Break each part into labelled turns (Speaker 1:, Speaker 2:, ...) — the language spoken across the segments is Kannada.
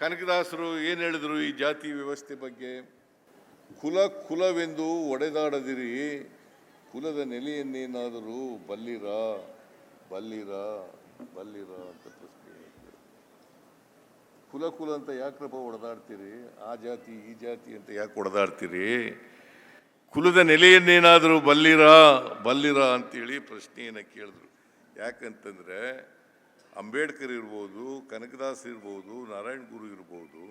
Speaker 1: ಕನಕದಾಸರು ಏನು ಹೇಳಿದ್ರು ಈ ಜಾತಿ ವ್ಯವಸ್ಥೆ ಬಗ್ಗೆ? ಕುಲ ಕುಲವೆಂದು ಒಡೆದಾಡದಿರಿ, ಕುಲದ ನೆಲೆಯನ್ನೇನಾದರೂ ಬಲ್ಲಿರ ಬಲ್ಲಿರ ಬಲ್ಲಿರ ಅಂತ ಪ್ರಶ್ನೆ ಕುಲ ಕುಲ ಅಂತ ಯಾಕ್ರಪ್ಪ ಒಡೆದಾಡ್ತೀರಿ? ಆ ಜಾತಿ, ಈ ಜಾತಿ ಅಂತ ಯಾಕೆ ಒಡೆದಾಡ್ತೀರಿ? ಕುಲದ ನೆಲೆಯನ್ನೇನಾದರೂ ಬಲ್ಲಿರ ಬಲ್ಲಿರ ಅಂತೇಳಿ ಪ್ರಶ್ನೆಯನ್ನು ಕೇಳಿದ್ರು. ಯಾಕಂತಂದ್ರೆ ಅಂಬೇಡ್ಕರ್ ಇರ್ಬೋದು, ಕನಕದಾಸ್ ಇರ್ಬೋದು, ನಾರಾಯಣ ಗುರು ಇರ್ಬೋದು,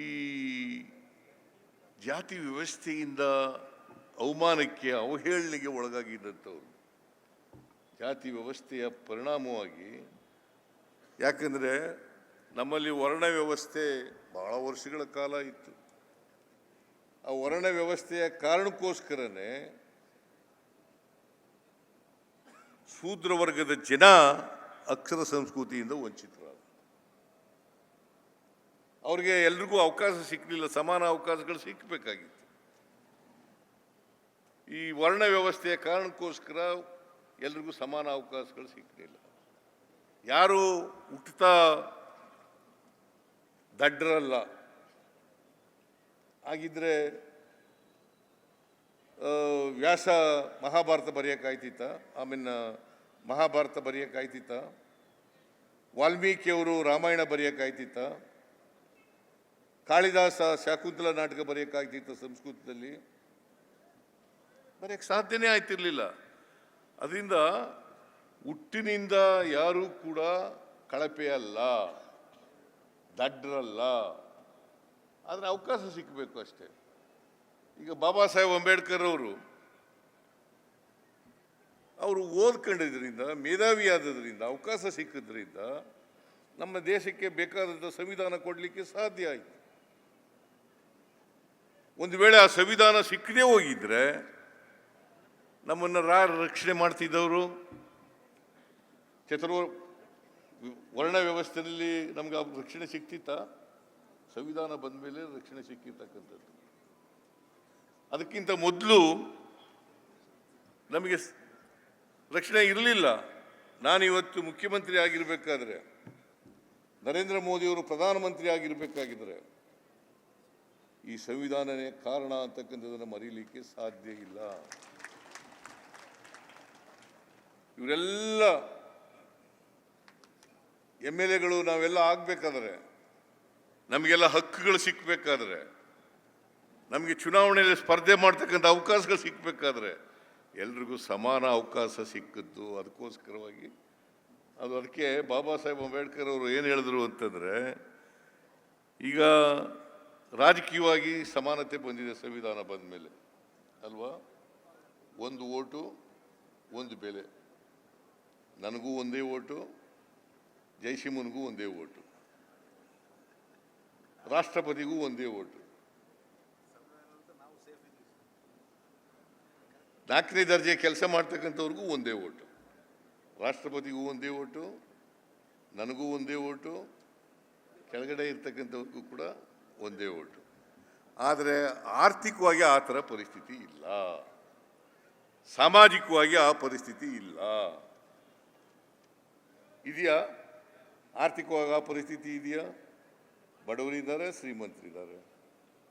Speaker 1: ಈ ಜಾತಿ ವ್ಯವಸ್ಥೆಯಿಂದ ಅವಮಾನಕ್ಕೆ ಅವಹೇಳನೆಗೆ ಒಳಗಾಗಿದ್ದಂಥವ್ರು. ಜಾತಿ ವ್ಯವಸ್ಥೆಯ ಪರಿಣಾಮವಾಗಿ, ಯಾಕಂದರೆ ನಮ್ಮಲ್ಲಿ ವರ್ಣ ವ್ಯವಸ್ಥೆ ಭಾಳ ವರ್ಷಗಳ ಕಾಲ ಇತ್ತು. ಆ ವರ್ಣ ವ್ಯವಸ್ಥೆಯ ಕಾರಣಕ್ಕೋಸ್ಕರನೇ ಶೂದ್ರ ವರ್ಗದ ಜನ ಅಕ್ಷರ ಸಂಸ್ಕೃತಿಯಿಂದ ವಂಚಿತರಾದರು ಅವ್ರಿಗೆ ಎಲ್ರಿಗೂ ಅವಕಾಶ ಸಿಕ್ಕಲಿಲ್ಲ ಸಮಾನ ಅವಕಾಶಗಳು ಸಿಕ್ಕಬೇಕಾಗಿತ್ತು ಈ ವರ್ಣ ವ್ಯವಸ್ಥೆಯ ಕಾರಣಕ್ಕೋಸ್ಕರ ಎಲ್ರಿಗೂ ಸಮಾನ ಅವಕಾಶಗಳು ಸಿಕ್ಕಲಿಲ್ಲ ಯಾರು ಹುಟ್ಟುತ್ತಾ ದಡ್ಡರಲ್ಲ ಹಾಗಿದ್ರೆ ವ್ಯಾಸ ಮಹಾಭಾರತ ಬರೆಯೋಕ್ಕಾಯ್ತಿತ್ತ ಆಮೇಲೆ ಮಹಾಭಾರತ ಬರೆಯೋಕ್ಕಾಯ್ತಿತ್ತ ವಾಲ್ಮೀಕಿಯವರು ರಾಮಾಯಣ ಬರೆಯೋಕ್ಕಾಯ್ತಿತ್ತ ಕಾಳಿದಾಸ ಶಾಕುಂತಲ ನಾಟಕ ಬರೆಯೋಕ್ಕಾಗ್ತಿತ್ತು ಸಂಸ್ಕೃತದಲ್ಲಿ. ಬರೆಯಕ್ಕೆ ಸಾಧ್ಯನೇ ಆಯ್ತಿರಲಿಲ್ಲ. ಅದರಿಂದ ಹುಟ್ಟಿನಿಂದ ಯಾರೂ ಕೂಡ ಕಳಪೆ ಅಲ್ಲ ದಡ್ಡರಲ್ಲ ಆದರೆ ಅವಕಾಶ ಸಿಕ್ಕಬೇಕು ಅಷ್ಟೇ. ಈಗ ಬಾಬಾ ಸಾಹೇಬ್ ಅಂಬೇಡ್ಕರ್ ಅವರು ಅವರು ಓದ್ಕೊಂಡಿದ್ರಿಂದ ಮೇಧಾವಿ ಆದದ್ರಿಂದ ಅವಕಾಶ ಸಿಕ್ಕಿದ್ರಿಂದ ನಮ್ಮ ದೇಶಕ್ಕೆ ಬೇಕಾದಂಥ ಸಂವಿಧಾನ ಕೊಡಲಿಕ್ಕೆ ಸಾಧ್ಯ ಆಯಿತು. ಒಂದು ವೇಳೆ ಆ ಸಂವಿಧಾನ ಸಿಕ್ಕದೇ ಹೋಗಿದ್ರೆ ನಮ್ಮನ್ನು ರಾರ ರಕ್ಷಣೆ ಮಾಡ್ತಿದ್ದವರು, ಚತುರ್ವ, ವರ್ಣ ವ್ಯವಸ್ಥೆಯಲ್ಲಿ ನಮ್ಗೆ ರಕ್ಷಣೆ ಸಿಕ್ತಿತ್ತ, ಸಂವಿಧಾನ ಬಂದ ಮೇಲೆ ರಕ್ಷಣೆ ಸಿಕ್ಕಿರ್ತಕ್ಕಂಥದ್ದು. ಅದಕ್ಕಿಂತ ಮೊದಲು ನಮಗೆ ರಕ್ಷಣೆ ಇರಲಿಲ್ಲ. ನಾನು ಇವತ್ತು ಮುಖ್ಯಮಂತ್ರಿ ಆಗಿರಬೇಕಾದ್ರೆ, ನರೇಂದ್ರ ಮೋದಿಯವರು ಪ್ರಧಾನಮಂತ್ರಿ ಆಗಿರಬೇಕಾಗಿದ್ದರೆ ಈ ಸಂವಿಧಾನನೇ ಕಾರಣ ಅಂತಕ್ಕಂಥದ್ದನ್ನು ಮರೀಲಿಕ್ಕೆ ಸಾಧ್ಯ ಇಲ್ಲ. ಇವರೆಲ್ಲ ಎಂ ಎಲ್ ಎಗಳು ನಾವೆಲ್ಲ ಆಗಬೇಕಾದ್ರೆ, ನಮಗೆಲ್ಲ ಹಕ್ಕುಗಳು ಸಿಕ್ಕಬೇಕಾದ್ರೆ ನಮಗೆ ಚುನಾವಣೆಯಲ್ಲಿ ಸ್ಪರ್ಧೆ ಮಾಡ್ತಕ್ಕಂಥ ಅವಕಾಶಗಳು ಸಿಕ್ಕಬೇಕಾದ್ರೆ ಎಲ್ರಿಗೂ ಸಮಾನ ಅವಕಾಶ ಸಿಕ್ಕಿದ್ದು ಅದಕ್ಕೋಸ್ಕರವಾಗಿ. ಅದು ಅದಕ್ಕೆ ಬಾಬಾ ಸಾಹೇಬ್ ಅಂಬೇಡ್ಕರ್ ಅವರು ಏನು ಹೇಳಿದ್ರು ಅಂತಂದರೆ, ಈಗ ರಾಜಕೀಯವಾಗಿ ಸಮಾನತೆ ಬಂದಿದೆ ಸಂವಿಧಾನ ಬಂದ ಮೇಲೆ ಅಲ್ವಾ? ಒಂದು ಓಟು, ಒಂದು ಬೆಲೆ. ನನಗೂ ಒಂದೇ ಓಟು ಜೈಸಿಮನ್ಗೂ ಒಂದೇ ಓಟು. ರಾಷ್ಟ್ರಪತಿಗೂ ಒಂದೇ ಓಟು. ನಾಲ್ಕನೇ ದರ್ಜೆ ಕೆಲಸ ಮಾಡ್ತಕ್ಕಂಥವ್ರಿಗೂ ಒಂದೇ ಓಟು. ರಾಷ್ಟ್ರಪತಿಗೂ ಒಂದೇ ಓಟು, ನನಗೂ ಒಂದೇ ಓಟು, ಕೆಳಗಡೆ ಇರ್ತಕ್ಕಂಥವ್ರಿಗೂ ಕೂಡ ಒಂದೇ ಓಟು. ಆದರೆ ಆರ್ಥಿಕವಾಗಿ ಆ ಥರ ಪರಿಸ್ಥಿತಿ ಇಲ್ಲ. ಸಾಮಾಜಿಕವಾಗಿ ಆ ಪರಿಸ್ಥಿತಿ ಇಲ್ಲ. ಇದೆಯಾ? ಆರ್ಥಿಕವಾಗಿ ಆ ಪರಿಸ್ಥಿತಿ ಇದೆಯಾ? ಬಡವರಿದ್ದಾರೆ, ಶ್ರೀಮಂತರಿದ್ದಾರೆ.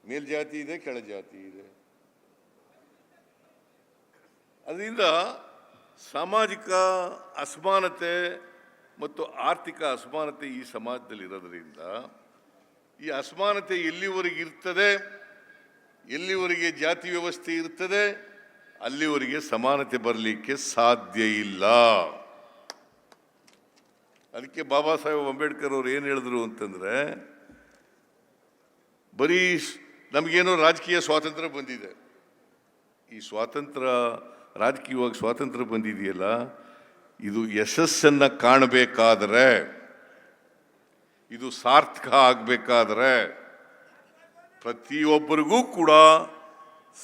Speaker 1: ಮೇಲ್ಜಾತಿ ಇದೆ, ಕೆಳಜಾತಿ ಇದೆ. ಅದರಿಂದ ಸಾಮಾಜಿಕ ಅಸಮಾನತೆ ಮತ್ತು ಆರ್ಥಿಕ ಅಸಮಾನತೆ ಈ ಸಮಾಜದಲ್ಲಿ ಇರೋದರಿಂದ ಈ ಅಸಮಾನತೆ ಎಲ್ಲಿವರೆಗೆ ಇರ್ತದೆ, ಎಲ್ಲಿವರೆಗೆ ಜಾತಿ ವ್ಯವಸ್ಥೆ ಇರ್ತದೆ, ಅಲ್ಲಿವರೆಗೆ ಸಮಾನತೆ ಬರಲಿಕ್ಕೆ ಸಾಧ್ಯ ಇಲ್ಲ. ಅದಕ್ಕೆ ಬಾಬಾ ಸಾಹೇಬ್ ಅಂಬೇಡ್ಕರ್ ಅವರು ಏನು ಹೇಳಿದ್ರು ಅಂತಂದರೆ, ಬರೀ ನಮಗೇನೋ ರಾಜಕೀಯ ಸ್ವಾತಂತ್ರ್ಯ ಬಂದಿದೆ. ಈ ಸ್ವಾತಂತ್ರ್ಯ ರಾಜಕೀಯವಾಗಿ ಸ್ವಾತಂತ್ರ್ಯ ಬಂದಿದೆಯಲ್ಲ, ಇದು ಯಶಸ್ಸನ್ನು ಕಾಣಬೇಕಾದರೆ, ಇದು ಸಾರ್ಥಕ ಆಗಬೇಕಾದರೆ ಪ್ರತಿಯೊಬ್ಬರಿಗೂ ಕೂಡ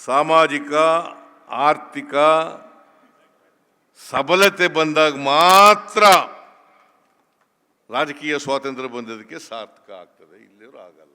Speaker 1: ಸಾಮಾಜಿಕ, ಆರ್ಥಿಕ ಸಬಲತೆ ಬಂದಾಗ ಮಾತ್ರ ರಾಜಕೀಯ ಸ್ವಾತಂತ್ರ್ಯ ಬಂದದಕ್ಕೆ ಸಾರ್ಥಕ ಆಗ್ತದೆ. ಇಲ್ಲಿಯವರು ಆಗಲ್ಲ.